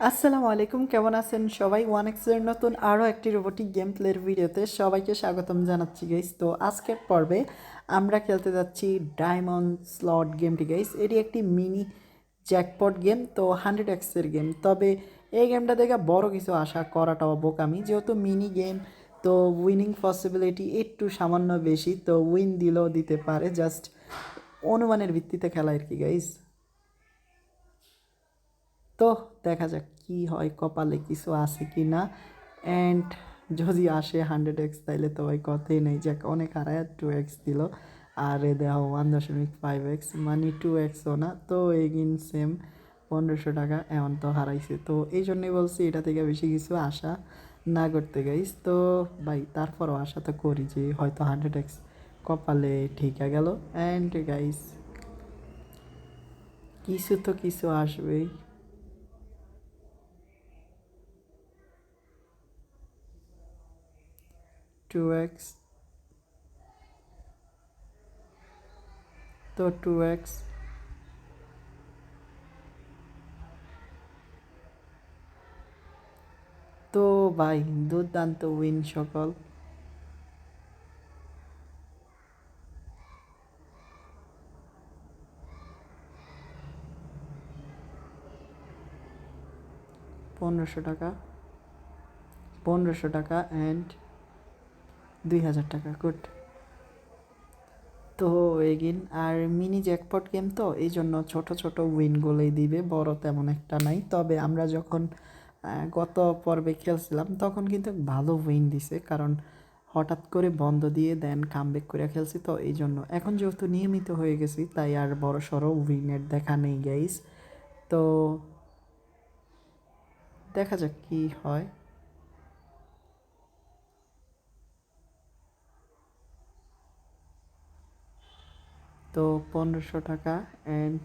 আসসালামু আলাইকুম, কেমন আছেন সবাই? ওয়ান এক্সের নতুন আরও একটি রোবোটিক গেম প্লের ভিডিওতে সবাইকে স্বাগতম জানাচ্ছি গাইস তো আজকের পর্বে আমরা খেলতে যাচ্ছি ডায়মন্ড স্লট গেমটি গাইস এটি একটি মিনি জ্যাকপট গেম তো হান্ড্রেড এক্সের গেম তবে এই গেমটা দেখে বড় কিছু আশা করাটাও বোকামি। যেহেতু মিনি গেম তো উইনিং পসিবিলিটি একটু সামান্য বেশি, তো উইন দিলেও দিতে পারে। জাস্ট অনুমানের ভিত্তিতে খেলা আর কি গাইস তো দেখা যাক কি হয়, কপালে কিছু আছে কি না। অ্যান্ড যদি আসে হান্ড্রেড এক্স তাইলে তো ওই কথাই নেই। যাক, অনেক হারায় টু এক্স দিল। আর এ দেওয়া ওয়ান দশমিক ফাইভ এক্স মানে টু এক্সও না। তো এগিন সেম পনেরোশো টাকা এমন তো হারাইছে। তো এই জন্যই বলছি, এটা থেকে বেশি কিছু আশা না করতে গাইস তো ভাই, তারপরও আশা তো করি যে হয়তো হান্ড্রেড এক্স কপালে ঠিক গেল। অ্যান্ড গাইস কিছু তো কিছু আসবেই। টু এক্স তো টু এক্স তো ভাই, দুর্দান্ত উইন সকল। পনেরোশো টাকা। পনেরোশো টাকা অ্যান্ড দুই হাজার টাকা গুড তো এগিন, আর মিনি জ্যাকপট গেম তো এই জন্য ছোট ছোট উইনগুলোই দিবে, বড় তেমন একটা নাই। তবে আমরা যখন গত পর্বে খেলছিলাম, তখন কিন্তু ভালো উইন দিছে, কারণ হঠাৎ করে বন্ধ দিয়ে দেন কাম কামব্যাক করে খেলছি তো এই জন্য। এখন যেহেতু নিয়মিত হয়ে গেছি, তাই আর বড় সড়ো উইনের দেখা নেই গাইস তো দেখা যাক কি হয়। তো পনেরোশো টাকা অ্যান্ড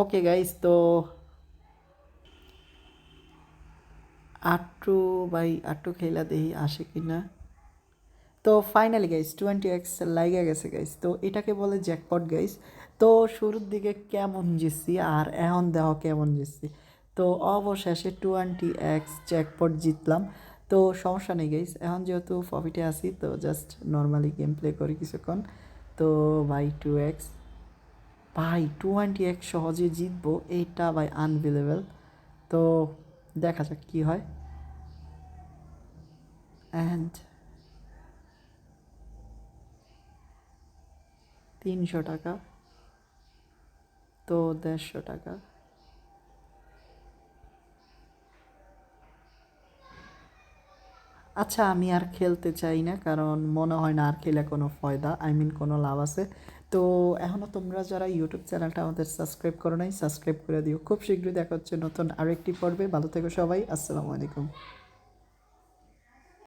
ওকে গাইস তো আটটু বাই আটটু খেলা দেখি আসে কি না তো ফাইনালি গাইস টোয়েন্টি এক্স লাইগা গেছে গাইস তো এটাকে বলে জ্যাকপট গাইস তো শুরুর দিকে কেমন জিতছি আর এখন দেহ কেমন জিতছি। তো অবশেষে টোয়েন্টি এক্স জ্যাকপট জিতলাম। তো সমস্যা নেই গাইস এখন যেহেতু প্রফিটে আছি, তো জাস্ট নর্মালি গেম প্লে করি কিছুক্ষণ। তো ভাই টু এক্স ভাই টু টোয়েন্টি এক্স সহজে জিতবো এইটা ভাই আনবিলেবল তো দেখা যাক কী হয়। অ্যান্ড তিনশো টাকা, তো দেড়শো টাকা। আচ্ছা আমি আর খেলতে চাই না, কারণ মনে হয় না আর খেলে কোনো ফয়দা আই মিন কোনো লাভ আছে। তো এখনও তোমরা যারা ইউটিউব চ্যানেলটা আমাদের সাবস্ক্রাইব করো নাই সাবস্ক্রাইব করে দিও। খুব শীঘ্রই দেখা হচ্ছে নতুন আরেকটি পর্বে। ভালো থেকো সবাই, আসসালামু আলাইকুম।